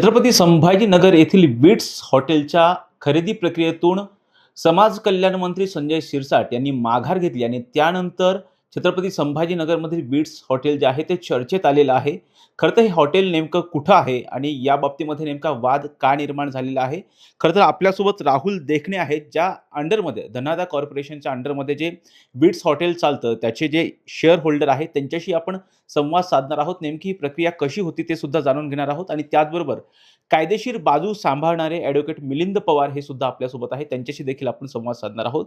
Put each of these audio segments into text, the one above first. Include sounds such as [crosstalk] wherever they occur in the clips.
छत्रपती संभाजीनगर येथील बिट्स हॉटेलच्या खरेदी प्रक्रियेतून समाज कल्याण मंत्री संजय शिरसाट यांनी माघार घेतली आणि त्यानंतर छत्रपती संभाजीनगरमधील बिट्स हॉटेल जे आहे ते चर्चेत आलेलं आहे. खरं तर हे हॉटेल नेमकं कुठं आहे आणि या बाबतीमध्ये नेमका वाद का निर्माण झालेला आहे? खरं तर आपल्यासोबत राहुल देखणे आहेत ज्या अंडरमध्ये धनादा कॉर्पोरेशनच्या अंडरमध्ये जे बिट्स हॉटेल चालतं त्याचे जे शेअर होल्डर आहेत त्यांच्याशी आपण संवाद साधणार आहोत. नेमकी ही प्रक्रिया कशी होती ते सुद्धा जाणून घेणार आहोत. आणि त्याचबरोबर कायदेशीर बाजू सांभाळणारे ॲडव्होकेट मिलिंद पवार हे सुद्धा आपल्यासोबत आहे त्यांच्याशी देखील आपण संवाद साधणार आहोत.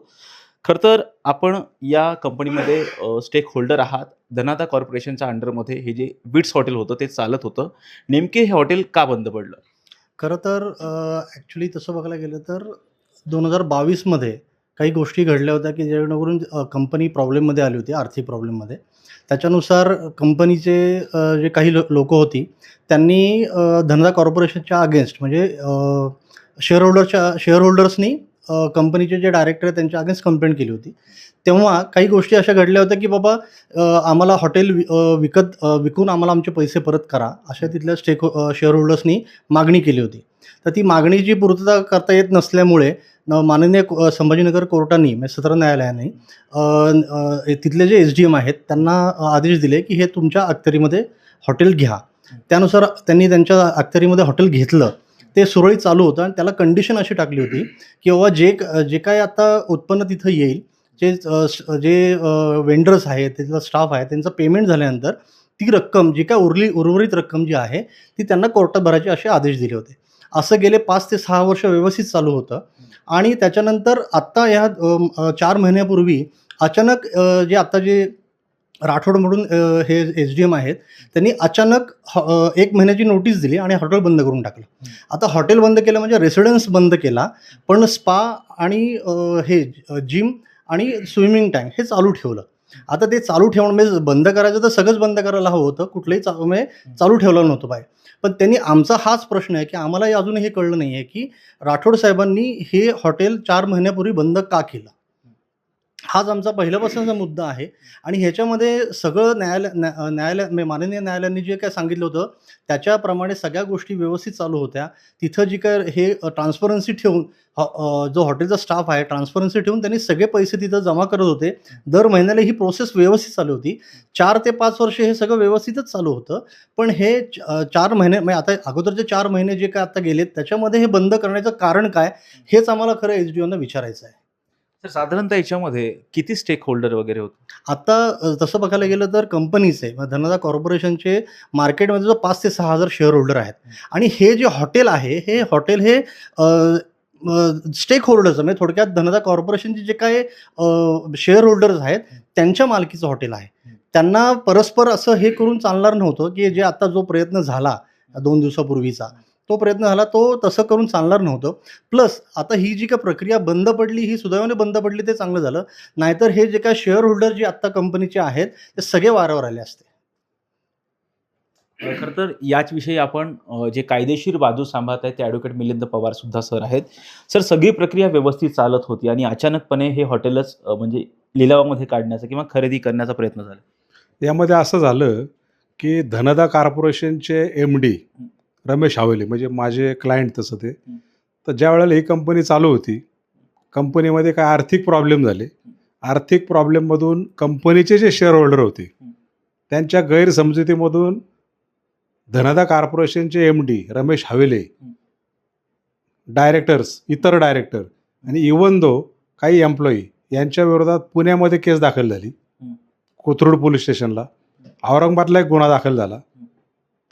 खरं तर आपण या कंपनीमध्ये स्टेक होल्डर आहात. धनादा कॉर्पोरेशनच्या अंडरमध्ये हे जे विट्स हॉटेल होतं ते चालत होतं. नेमके हे हॉटेल का बंद पडलं? खरं तर ॲक्च्युली तसं बघायला गेलं तर दोन हजार बावीसमध्ये काही गोष्टी घडल्या होत्या की जेणेकरून कंपनी प्रॉब्लेममध्ये आली होती आर्थिक प्रॉब्लेममध्ये त्याच्यानुसार कंपनीचे जे काही लो लोकं होती त्यांनी धनदा कॉर्पोरेशनच्या अगेन्स्ट म्हणजे शेअर होल्डरच्या शेअर होल्डर्सनी कंपनीचे जे डायरेक्टर आहेत त्यांच्या अगेन्स्ट कंप्लेंट केली होती. तेव्हा काही गोष्टी अशा घडल्या होत्या की बाबा आम्हाला हॉटेल वि विकत विकून आम्हाला आमचे पैसे परत करा अशा तिथल्या स्टेक शेअर होल्डर्सनी मागणी केली होती. तर ती मागणीची पूर्तता करता येत नसल्यामुळे माननीय संभाजीनगर कोर्टाने म्हणजे सत्र न्यायालयाने तिथले जे एस डी एम आहेत त्यांना आदेश दिले की हे तुमच्या अखत्यारीमध्ये हॉटेल घ्या. त्यानुसार त्यांनी त्यांच्या अखत्यारीमध्ये हॉटेल घेतलं. ते सुरळीत चालू होतं आणि त्याला कंडिशन अशी टाकली होती की बाबा जे जे काय आता उत्पन्न तिथं येईल जे जे वेंडर्स आहेत तिथला स्टाफ आहे त्यांचं पेमेंट झाल्यानंतर ती रक्कम जी काय उरली उर्वरित रक्कम जी आहे ती त्यांना कोर्टात भरायचे असे आदेश दिले होते. असं गेले पाच ते सहा वर्ष व्यवस्थित चालू होतं. आणि त्याच्यानंतर आत्ता ह्या चार महिन्यापूर्वी अचानक जे आत्ता जे राठोड म्हणून हे एस डी एम आहेत त्यांनी अचानक एक महिन्याची नोटीस दिली आणि हॉटेल बंद करून टाकलं. आता हॉटेल बंद केलं म्हणजे रेसिडेन्स बंद केला पण स्पा आणि हे जिम आणि स्विमिंग टँक हे चालू ठेवलं. आता ते चालू ठेवणं म्हणजे बंद करायचं तर सगळंच बंद करायला हवं होतं कुठलंही चा म्हणजे चालू ठेवलं नव्हतं पाहिजे पण त्यांनी आमचा हाच प्रश्न आहे की आम्हालाही अजून हे कळलं नाही आहे की राठोड साहेबांनी हे हॉटेल चार महिन्यापूर्वी बंद का केलं? हाच आमचा पहिल्यापासूनचा मुद्दा आहे. आणि ह्याच्यामध्ये सगळं न्यायालय न्या- न्यायालय म्हणजे माननीय न्यायालयाने जे काय सांगितलं होतं त्याच्याप्रमाणे सगळ्या गोष्टी व्यवस्थित चालू होत्या. तिथं जी काय हे ट्रान्सपरन्सी ठेवून जो हॉटेलचा स्टाफ आहे ट्रान्सपरन्सी ठेवून त्यांनी सगळे पैसे तिथं जमा करत होते. दर महिन्याला ही प्रोसेस व्यवस्थित चालू होती. चार ते पाच वर्ष हे सगळं व्यवस्थितच चालू होतं. पण हे च- चार महिने म्हणजे आता अगोदरचे चार महिने जे काय आता गेलेत त्याच्यामध्ये हे बंद करण्याचं कारण काय हेच आम्हाला खरं एच डी ओनं विचारायचं आहे. तर साधारणतः याच्यामध्ये किती स्टेक होल्डर वगैरे होते? आता तसं बघायला गेलं तर कंपनीचे आहे धनदा कॉर्पोरेशनचे मार्केटमध्ये जो पाच ते सहा हजार शेअर होल्डर आहेत. आणि हे जे हॉटेल आहे हे हॉटेल हे स्टेक होल्डर्स म्हणजे थोडक्यात धनदा कॉर्पोरेशनचे जे काय शेअर होल्डर्स आहेत त्यांच्या मालकीचं हॉटेल आहे. त्यांना परस्पर असं हे करून चालणार नव्हतं की जे आता जो प्रयत्न झाला दोन दिवसापूर्वीचा तो प्रयत्न झाला तो तसं करून चालणार नव्हतं. प्लस आता ही जी काय प्रक्रिया बंद पडली ही सुदैवाने बंद पडली ते चांगलं झालं. नाहीतर हे जे काय शेअर होल्डर जे आत्ता कंपनीचे आहेत ते सगळे वाऱ्यावर आले असते. खरं तर याच विषयी आपण जे कायदेशीर बाजू सांभाळत आहेत ते ॲडव्होकेट मिलिंद पवार सुद्धा सर आहेत. सर सगळी प्रक्रिया व्यवस्थित चालत होती आणि अचानकपणे हे हॉटेलच म्हणजे लिलावामध्ये काढण्याचा किंवा खरेदी करण्याचा प्रयत्न झाला. यामध्ये असं झालं की धनदा कॉर्पोरेशनचे एम डी रमेश हावेले म्हणजे माझे क्लायंट तसं ते. तर ज्या वेळेला ही कंपनी चालू होती कंपनीमध्ये काय आर्थिक प्रॉब्लेम झाले. आर्थिक प्रॉब्लेममधून कंपनीचे जे शेअर होल्डर होते त्यांच्या गैरसमजुतीमधून धनदा कॉर्पोरेशनचे M D Ramesh Havele directors इतर डायरेक्टर आणि इवन दो काही एम्प्लॉई यांच्या विरोधात पुण्यामध्ये केस दाखल झाली. कोथरूड पोलीस स्टेशनला. औरंगाबादला एक गुन्हा दाखल झाला.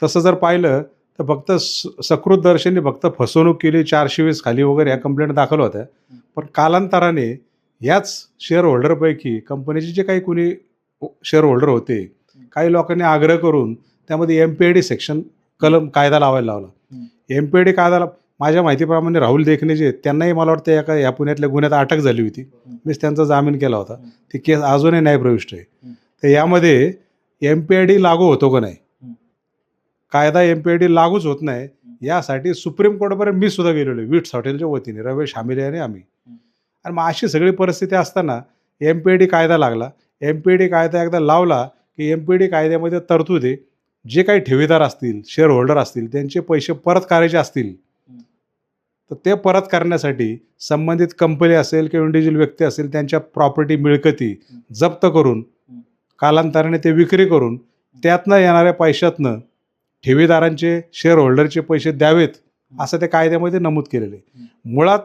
तसं जर पाहिलं तर फक्त स सकृत दर्शनी फक्त फसवणूक केली चारशे वीस खाली वगैरे ह्या कंप्लेंट दाखल होत्या. पण कालांतराने याच शेअर होल्डरपैकी कंपनीचे जे काही कोणी शेअर होल्डर होते काही लोकांनी आग्रह करून त्यामध्ये M P I D section कलम कायदा लावायला लावला. एम पी आय डी कायदा माझ्या माहितीप्रमाणे राहुल देखणे जे आहेत, त्यांनाही मला वाटतं एका या पुण्यातल्या गुन्ह्यात अटक झाली होती. मीच त्यांचा जामीन केला होता. ती केस अजूनही न्यायप्रविष्ट आहे. तर यामध्ये एम पी आय डी लागू होतो का नाही? कायदा एम पी आय डी लागूच होत नाही यासाठी सुप्रीम कोर्टपर्यंत मी सुद्धा गेलेलो आहे. विट्स हॉटेलच्या वतीने. रमेश हामिले आणि आम्ही. आणि मग अशी सगळी परिस्थिती असताना एम पी डी कायदा लागला. एम पी डी कायदा एकदा लावला की एम पी डी कायद्यामध्ये तरतूद आहे. जे काही ठेवीदार असतील शेअर होल्डर असतील त्यांचे पैसे परत करायचे असतील तर ते परत करण्यासाठी संबंधित कंपनी असेल किंवा इंडिव्हिज्युअल व्यक्ती असेल त्यांच्या प्रॉपर्टी मिळकती जप्त करून कालांतराने ते विक्री करून त्यातनं येणाऱ्या पैशातनं ठेवीदारांचे शेअर होल्डरचे पैसे द्यावेत असं त्या कायद्यामध्ये नमूद केलेलं आहे. मुळात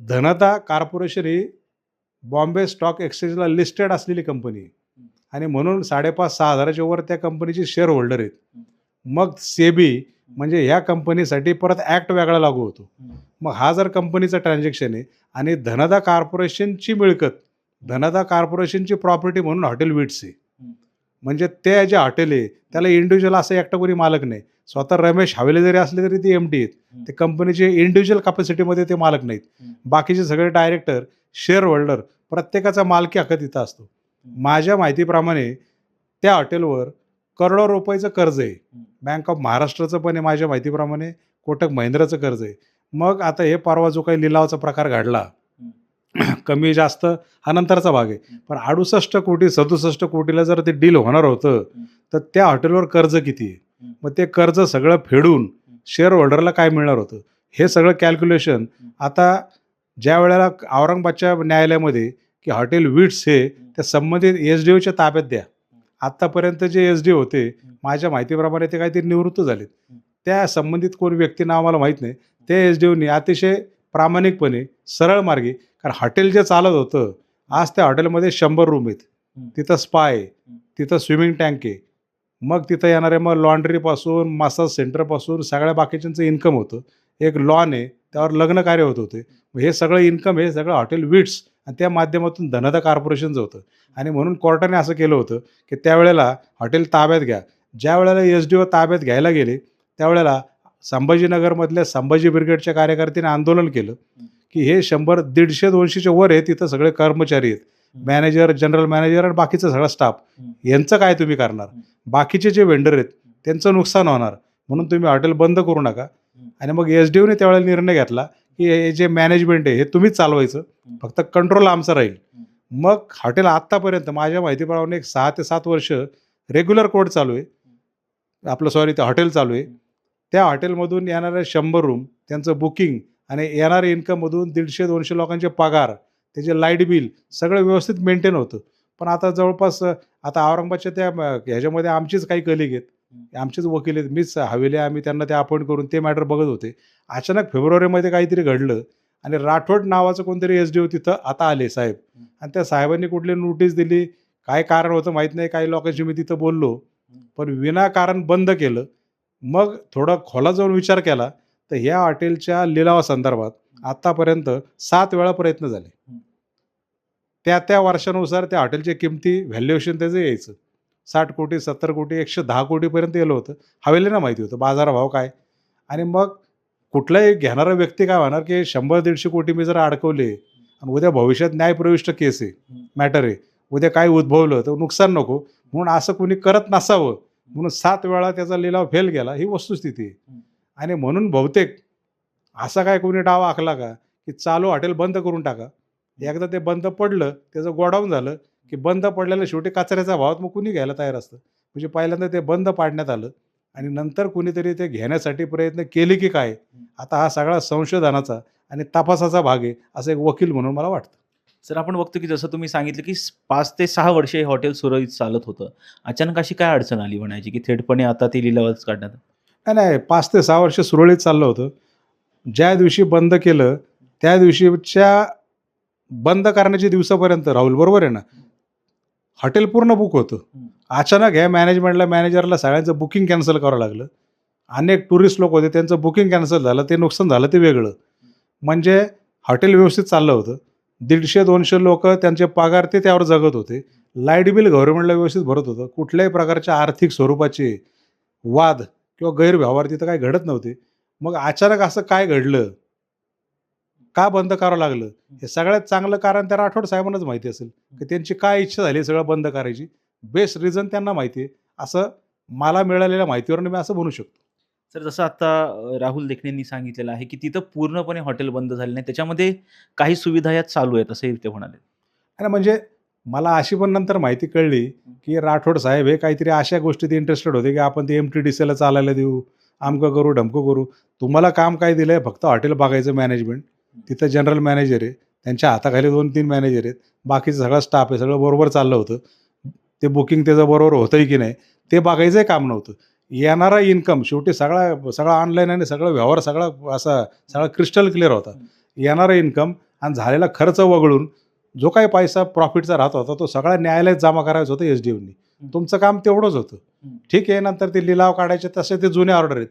धनता कॉर्पोरेशन ही बॉम्बे स्टॉक एक्सचेंजला लिस्टेड असलेली कंपनी आहे. आणि म्हणून साडेपाच सहा हजाराच्या वर त्या कंपनीचे शेअर होल्डर आहेत मग सेबी म्हणजे ह्या कंपनीसाठी परत ॲक्ट वेगळा लागू होतो. मग हा जर कंपनीचा ट्रान्झॅक्शन आहे आणि धनदा कॉर्पोरेशनची मिळकत धनदा कॉर्पोरेशनची प्रॉपर्टी म्हणून हॉटेल विट्स आहे. म्हणजे ते जे हॉटेल आहे त्याला इंडिव्हिज्युअल असं एकटा कोणी मालक नाही. स्वतः रमेश हवेले जरी असले तरी ते एम टी आहेत. ते कंपनीचे इंडिव्हिज्युअल कॅपॅसिटीमध्ये ते मालक नाहीत. बाकीचे सगळे डायरेक्टर शेअर होल्डर प्रत्येकाचा मालकी हक्क तिथं असतो. माझ्या माहितीप्रमाणे त्या हॉटेलवर करोडो रुपयाचं कर्ज आहे. बँक ऑफ महाराष्ट्राचं पण आहे माझ्या माहितीप्रमाणे. कोटक महिंद्राचं कर्ज आहे. मग आता हे परवा जो काही लिलावाचा प्रकार घडला [clears throat] कमी जास्त हा नंतरचा भाग आहे. पण अडुसष्ट कोटी सदुसष्ट कोटीला जर ते डील होणार होतं तर त्या हॉटेलवर कर्ज किती आहे? मग ते कर्ज सगळं फेडून शेअर होल्डरला काय मिळणार होतं? हे सगळं कॅल्क्युलेशन आता ज्या वेळेला औरंगाबादच्या न्यायालयामध्ये की हॉटेल विट्स हे त्या संबंधित एस डी ओच्या ताब्यात द्या. आत्तापर्यंत जे एस डी होते माझ्या माहितीप्रमाणे ते काहीतरी निवृत्त झालेत. त्या संबंधित कोण व्यक्ती नाव मला माहीत नाही. त्या एस डी ओनी अतिशय प्रामाणिकपणे सरळ मार्गी कारण हॉटेल जे चालत होतं आज त्या हॉटेलमध्ये शंभर रूम आहेत. तिथं स्पा आहे तिथं स्विमिंग टँक आहे. मग तिथं येणारे मग लॉन्ड्रीपासून मसाज सेंटरपासून सगळ्या बाकीच्यांचं इन्कम होतं. एक लॉन आहे त्यावर लग्न कार्य होत होते. हे सगळं इन्कम हे सगळं हॉटेल विट्स आणि त्या माध्यमातून धनदा कॉर्पोरेशनचं होतं. आणि म्हणून कोर्टाने असं केलं होतं की त्यावेळेला हॉटेल ताब्यात घ्या. ज्या वेळेला एस डी ओ ताब्यात घ्यायला गेले त्यावेळेला संभाजीनगरमधल्या संभाजी ब्रिगेडच्या कार्यकर्त्यांनी आंदोलन केलं. की हे शंभर दीडशे दोनशेच्या वर आहे तिथं सगळे कर्मचारी आहेत. मॅनेजर जनरल मॅनेजर आणि बाकीचा सगळा स्टाफ यांचं काय तुम्ही करणार? बाकीचे जे वेंडर आहेत त्यांचं नुकसान होणार. म्हणून तुम्ही हॉटेल बंद करू नका. आणि मग एस डी ओने त्यावेळेला निर्णय घेतला की हे जे मॅनेजमेंट आहे हे तुम्हीच चालवायचं. फक्त कंट्रोल आमचं राहील. मग हॉटेल आत्तापर्यंत माझ्या माहितीप्रमाणे एक सहा ते सात वर्ष रेग्युलर कोड चालू आहे. आपलं सॉरी ते हॉटेल चालू आहे. त्या हॉटेलमधून येणारे शंभर रूम त्यांचं बुकिंग आणि येणारे इन्कममधून दीडशे दोनशे लोकांचे पगार त्याचे लाइट बिल सगळं व्यवस्थित मेंटेन होतं. पण आता जवळपास आता औरंगाबादच्या त्या ह्याच्यामध्ये आमचीच काही कलिग आहेत. आमचेच वकील आहेत. मीच हवेले आम्ही त्यांना ते अपॉइंट करून ते मॅटर बघत होते. अचानक फेब्रुवारीमध्ये काहीतरी घडलं आणि राठोड नावाचं कोणतरी एस डी ओ तिथं आता आले साहेब. आणि त्या साहेबांनी कुठली नोटीस दिली? काय कारण होतं माहीत नाही. काही लोकांशी मी तिथं बोललो. पण विनाकारण बंद केलं. मग थोडा खोला जाऊन विचार केला. तर ह्या हॉटेलच्या लिलावासंदर्भात आत्तापर्यंत सात वेळा प्रयत्न झाले. त्या त्या वर्षानुसार त्या हॉटेलच्या किमती व्हॅल्युएशन त्याचं यायचं. साठ कोटी सत्तर कोटी एकशे दहा कोटीपर्यंत गेलं होतं. हवेलीना माहिती होतं बाजारभाव काय? आणि मग कुठलाही घेणारा व्यक्ती काय होणार की शंभर दीडशे कोटी मी जर अडकवले आणि उद्या भविष्यात न्यायप्रविष्ट केस आहे मॅटर आहे उद्या काय उद्भवलं तर नुकसान नको. म्हणून असं कोणी करत नसावं. म्हणून सात वेळा त्याचा लिलाव फेल गेला ही वस्तुस्थिती आहे. आणि म्हणून बहुतेक असा काय कोणी डाव आखला का की चालू हॉटेल बंद करून टाका. एकदा ते बंद पडलं त्याचं गोडाऊन झालं की बंद पडलेलं शेवटी कचऱ्याचा भावात मग कुणी घ्यायला तयार असतं. म्हणजे पहिल्यांदा ते बंद पाडण्यात आलं आणि नंतर कुणीतरी ते घेण्यासाठी प्रयत्न केले की काय आता हा सगळा संशोधनाचा आणि तपासाचा भाग आहे असं एक वकील म्हणून मला वाटतं. सर आपण बघतो की जसं तुम्ही सांगितलं की पाच ते सहा वर्षे हे हॉटेल सुरळीत चालत होतं. अचानक अशी काय अडचण आली म्हणायची की थेटपणे आता ते लिलावच काढण्यात नाही नाही पाच ते सहा वर्ष सुरळीत चाललं होतं. ज्या दिवशी बंद केलं त्या दिवशीच्या बंद करण्याच्या दिवसापर्यंत राहुल बरोबर आहे ना? हॉटेल पूर्ण बुक होतं. अचानक ह्या मॅनेजमेंटला मॅनेजरला सगळ्यांचं बुकिंग कॅन्सल करावं लागलं. अनेक टुरिस्ट लोक होते त्यांचं बुकिंग कॅन्सल झालं ते नुकसान झालं ते वेगळं. म्हणजे हॉटेल व्यवस्थित चाललं होतं. दीडशे दोनशे लोक त्यांचे पगार ते त्यावर जगत होते. लाइट बिल गव्हर्नमेंटला व्यवस्थित भरत होतं. कुठल्याही प्रकारच्या आर्थिक स्वरूपाचे वाद किंवा गैरव्यवहार तिथं काही घडत नव्हते. मग अचानक असं काय घडलं? का बंद करावं लागलं? हे सगळ्यात चांगलं कारण त्या राठोड साहेबांनाच माहिती असेल की त्यांची काय इच्छा झाली सगळं बंद करायची? बेस्ट रिझन त्यांना माहिती आहे. असं मला मिळालेल्या माहितीवरून मी असं म्हणू शकतो. सर जसं आता राहुल देखणेंनी सांगितलेलं आहे की तिथं पूर्णपणे हॉटेल बंद झाले नाही. त्याच्यामध्ये काही सुविधा यात चालू आहेत असंही ते म्हणाले. आणि म्हणजे मला अशी पण नंतर माहिती कळली की राठोड साहेब हे काहीतरी अशा गोष्टीत इंटरेस्टेड होते की आपण ते एम टी डी सीला चालायला देऊ आमकं करू ढमकं करू. तुम्हाला काम काय दिलं आहे फक्त हॉटेल बघायचं मॅनेजमेंट तिथं जनरल मॅनेजर आहे. त्यांच्या हाताखाली दोन तीन मॅनेजर आहेत. बाकीचं सगळं स्टाफ आहे. सगळं बरोबर चाललं होतं. ते बुकिंग त्याचं बरोबर होतंय की नाही? ते बघायचंही काम नव्हतं. येणारा इन्कम शेवटी सगळा सगळा ऑनलाईन आणि सगळं व्यवहार सगळा असा सगळा क्रिस्टल क्लिअर होता. येणारा इन्कम आणि झालेला खर्च वगळून जो काही पैसा प्रॉफिटचा राहत होता तो सगळा न्यायालयात जमा करायचा होता एस डी तुमचं काम तेवढंच होतं. ठीक आहे नंतर ते लिलाव काढायचे तसे ते जुने ऑर्डर आहेत.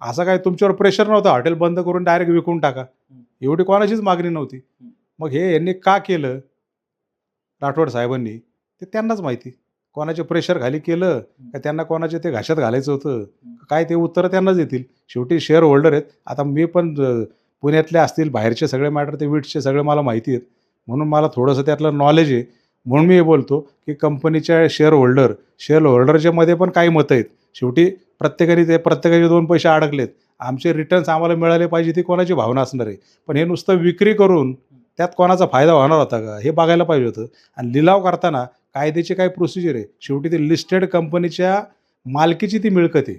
असं काय तुमच्यावर प्रेशर नव्हतं. हॉटेल बंद करून डायरेक्ट विकून टाका. एवढी कोणाचीच मागणी नव्हती. मग हे यांनी का केलं? राठोड साहेबांनी. ते त्यांनाच माहिती. कोणाचे प्रेशर खाली केलं का त्यांना कोणाचे ते घाशात घालायचं होतं? काय ते उत्तरं त्यांनाच येतील शेवटी शेअर होल्डर आहेत. आता मी पण पुण्यातले असतील बाहेरचे सगळे मॅटर ते विट्सचे सगळे मला माहिती आहेत. म्हणून मला थोडंसं त्यातलं नॉलेज आहे. म्हणून मी हे बोलतो की कंपनीच्या शेअर होल्डर शेअर होल्डरच्या मध्ये पण काही मतं आहेत. शेवटी प्रत्येकाने ते प्रत्येकाचे दोन पैसे अडकलेत. आमचे रिटर्न्स आम्हाला मिळाले पाहिजे ती कोणाची भावना असणार आहे? पण हे नुसतं विक्री करून त्यात कोणाचा फायदा होणार होता का? हे बघायला पाहिजे होतं. आणि लिलाव करताना कायद्याची काय प्रोसिजर आहे. शेवटी ते लिस्टेड कंपनीच्या मालकीची ती मिळकत आहे.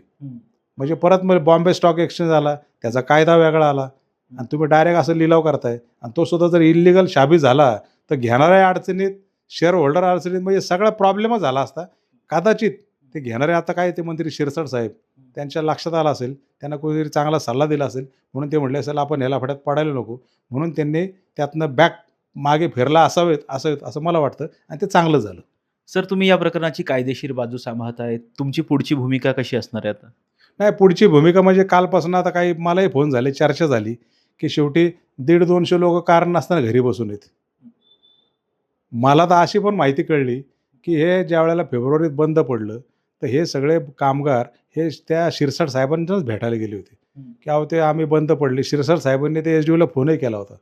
म्हणजे परत मग बॉम्बे स्टॉक एक्सचेंज आला. त्याचा कायदा वेगळा आला. आणि तुम्ही डायरेक्ट असं लिलाव करताय. आणि तो सुद्धा जर इलिगल शाबी झाला तर घेणाऱ्या अडचणीत शेअर होल्डर अडचणीत म्हणजे सगळा प्रॉब्लेमच झाला असता. कदाचित ते घेणारे आता काय ते मंत्री शिरसट साहेब त्यांच्या लक्षात आलं असेल त्यांना कोणीतरी चांगला सल्ला दिला असेल म्हणून ते म्हटले असेल आपण ह्याला फड्यात पडायला नको. म्हणून त्यांनी त्यातनं बॅक मागे फिरला असावेत असावेत असं मला वाटतं. आणि ते चांगलं झालं. सर तुम्ही या प्रकरणाची कायदेशीर बाजू सांभाळताय तुमची पुढची भूमिका कशी असणार आहे आता? नाही पुढची भूमिका म्हणजे कालपासून आता काही मलाही फोन झाले चर्चा झाली. की शेवटी दीड दोनशे लोक कारण नसताना घरी बसून आहेत. मला तर अशी पण माहिती कळली की हे ज्या वेळेला फेब्रुवारीत बंद पडलं तर हे सगळे कामगार हे त्या शिरसाट साहेबांनाच भेटायला गेले होते. की अहो ते आम्ही बंद पडले. शिरसाट साहेबांनी ते एस डी ओला फोनही केला होता.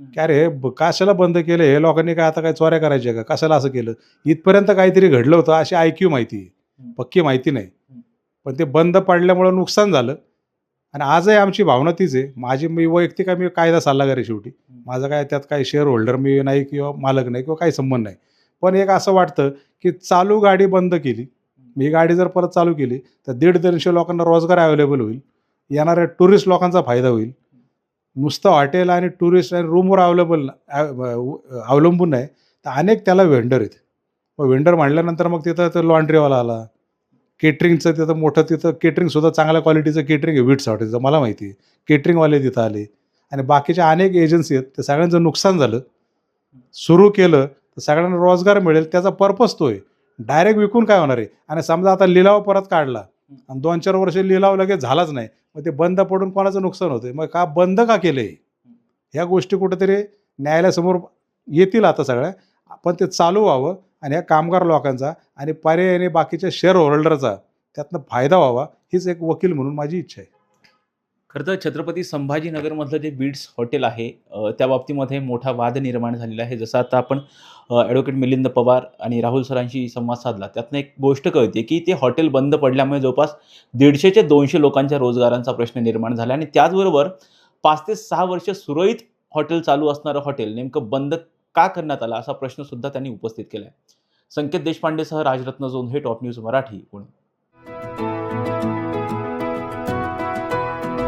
की अरे हे कशाला बंद केलं? हे लोकांनी काय आता काय चोऱ्या करायच्या का? कशाला असं केलं? इथपर्यंत काहीतरी घडलं होतं अशी ऐक्यू माहिती पक्की माहिती नाही. पण ते बंद पडल्यामुळं नुकसान झालं. आणि आजही आमची भावना तीच आहे. माझी मी वैयक्तिक आहे, मी कायदा सल्लागार आहे शेवटी. माझा काय त्यात काही शेअर होल्डर मी नाही किंवा मालक नाही किंवा काही संबंध नाही. पण एक असं वाटतं की चालू गाडी बंद केली मी गाडी जर परत चालू केली तर दीड दोनशे लोकांना रोजगार अवेलेबल होईल. येणाऱ्या टुरिस्ट लोकांचा फायदा होईल. नुसतं हॉटेल आणि टुरिस्ट आणि रूमवर अवेलेबल अवलंबून आहे तर अनेक त्याला वेंडर आहेत. मग वेंडर म्हणल्यानंतर मग तिथं तर लॉन्ड्रीवाला आला. केटरिंगचं तिथं मोठं तिथं केटरिंगसुद्धा चांगल्या क्वालिटीचं केटरिंग आहे विट्स हॉटेलचं मला माहिती आहे. केटरिंगवाले तिथं आले. आणि बाकीच्या अनेक एजन्सी आहेत त्या सगळ्यांचं नुकसान झालं. सुरू केलं तर सगळ्यांना रोजगार मिळेल त्याचा पर्पज तो आहे. डायरेक्ट विकून काय होणार आहे? आणि समजा आता लिलाव परत काढला आणि दोन चार वर्ष लिलाव लगेच झालाच नाही मग ते बंद पडून कोणाचं नुकसान होतं मग का बंद का केलं आहे ह्या गोष्टी कुठेतरी न्यायालयासमोर येतील आता सगळ्या. पण ते चालू व्हावं आणि या कामगार लोकांचा आणि पर्यायाने बाकीच्या शेअर होल्डरचा त्यातनं फायदा व्हावा हीच एक वकील म्हणून माझी इच्छा आहे. खरं तर छत्रपती संभाजीनगरमधलं जे बीड्स हॉटेल आहे त्या बाबतीमध्ये मोठा वाद निर्माण झालेला आहे. जसं आता आपण ॲडव्होकेट मिलिंद पवार आणि राहुल सरांशी संवाद साधला त्यातनं एक गोष्ट कळते की ते हॉटेल बंद पडल्यामुळे जवळपास दीडशे ते दोनशे लोकांच्या रोजगारांचा प्रश्न निर्माण झाला. आणि त्याचबरोबर पाच ते सहा वर्ष सुरळीत हॉटेल चालू असणारं हॉटेल नेमकं बंद का करण्यात आला असा प्रश्न सुद्धा त्यांनी उपस्थित केला आहे संकेत देशपांडेसह राजरत्न जोन हे टॉप न्यूज मराठी पुणे.